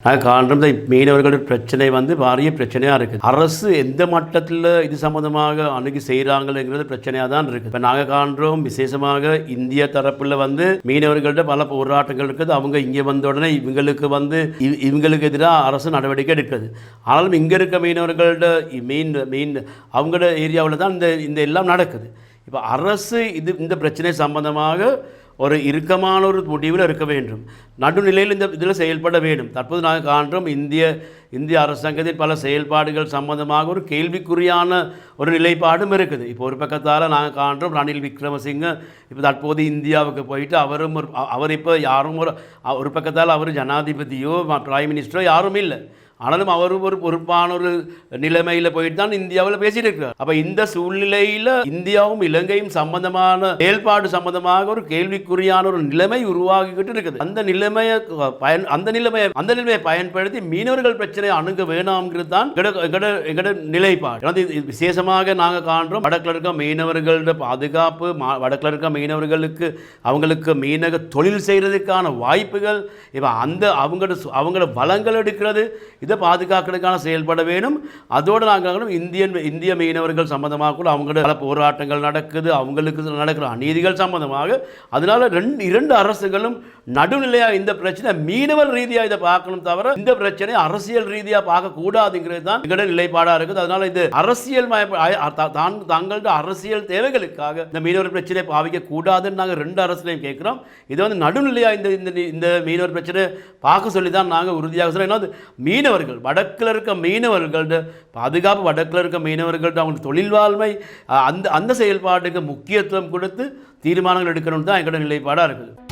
நான் காண்றோம் இந்த மீனவர்களுடைய பிரச்சனை வந்து பாரிய பிரச்சனையாக இருக்குது அரசு எந்த மட்டத்தில் இது சம்மந்தமாக அணுகி செய்கிறாங்கிறது பிரச்சனையாக தான் இருக்குது இப்போ நாங்கள் காண்றோம் விசேஷமாக இந்திய தரப்பில் வந்து மீனவர்கள்ட்ட பல போராட்டங்கள் இருக்குது. அவங்க இங்கே வந்த உடனே இவங்களுக்கு வந்து இவங்களுக்கு எதிராக அரசு நடவடிக்கை எடுக்குது. ஆனாலும் இங்கே இருக்க மீனவர்கள்ட்ட இ- மீன் மீன் அவங்களோட ஏரியாவில் தான் இந்த இந்த எல்லாம் நடக்குது. இப்போ அரசு இது இந்த பிரச்சனை சம்பந்தமாக ஒரு இறுக்கமான ஒரு முடிவில் இருக்க வேண்டும். நடுநிலையில் இந்த இதில் செயல்பட வேண்டும். தற்போது நாங்கள் காண்றோம் இந்திய இந்திய அரசாங்கத்தின் பல செயல்பாடுகள் சம்பந்தமாக ஒரு கேள்விக்குறியான ஒரு நிலைப்பாடும் இருக்குது. இப்போ ஒரு பக்கத்தால் நாங்கள் காண்றோம் ரணில் விக்ரமசிங்க இப்போ தற்போது இந்தியாவுக்கு போயிட்டு அவரும் ஒரு அவர் இப்போ யாரும் ஒரு ஒரு பக்கத்தால் அவர் ஜனாதிபதியோ பிரைம் மினிஸ்டரோ யாரும் இல்லை. ஆனாலும் அவர் ஒரு பொறுப்பான ஒரு நிலைமையில் போயிட்டு தான் இந்தியாவில் பேசிட்டு இருக்கிறார் அப்போ இந்த சூழ்நிலையில் இந்தியாவும் இலங்கையும் சம்பந்தமான செயல்பாடு சம்பந்தமாக ஒரு கேள்விக்குறியான ஒரு நிலைமை உருவாகிக்கிட்டு இருக்குது. அந்த நிலைமையை பயன் அந்த நிலைமையை அந்த நிலைமையை பயன்படுத்தி மீனவர்கள் பிரச்சனையை அணுக வேணாம்ங்கிறது தான் எங்கட எங்கட எங்கட நிலைப்பாடு. ஏன்னா விசேஷமாக நாங்கள் காண்றோம் வடக்கில் இருக்க மீனவர்களோட பாதுகாப்பு மா வடக்கில் இருக்க மீனவர்களுக்கு அவங்களுக்கு மீனக தொழில் செய்கிறதுக்கான வாய்ப்புகள் இப்போ அந்த அவங்களோட அவங்களோட வளங்கள் எடுக்கிறது இதை பாதுகாக்கிறதுக்கான செயல்பட வேணும். அதோடு நாங்கள் இந்தியன் இந்திய மீனவர்கள் சம்பந்தமாக கூட அவங்களோட பல போராட்டங்கள் நடக்குது. அவங்களுக்கு நடக்கிற அநீதிகள் சம்பந்தமாக. அதனால் ரெண்டு இரண்டு அரசுகளும் நடுநிலையாக இந்த பிரச்சனை மீனவர் ரீதியாக இதை பார்க்கணும் தவிர இந்த பிரச்சனை அரசியல் ரீதியாக பார்க்கக்கூடாதுங்கிறது தான் எங்களோட நிலைப்பாடாக இருக்குது. அதனால் இது அரசியல் மய- தான் தங்களோட அரசியல் தேவைகளுக்காக இந்த மீனவர் பிரச்சனை பாவிக்க கூடாதுன்னு நாங்கள் ரெண்டு அரசுலையும் கேட்குறோம். இது வந்து நடுநிலையாக இந்த இந்த இந்த மீனவர் பிரச்சனை பார்க்க சொல்லி தான் நாங்கள் உறுதியாக சொல்கிறோம் ஏன்னா மீனவர் மீனவர்கள் வடக்கில் இருக்க மீனவர்கள்ட பாதுகாப்பு வடக்கில் இருக்க மீனவர்கள்ட்ட அவங்க தொழில் வாழ்மை அந்த அந்த செயல்பாட்டுக்கு முக்கியத்துவம் கொடுத்து தீர்மானங்கள் எடுக்கணும்னு தான் எங்களோட நிலைப்பாடாக இருக்குது.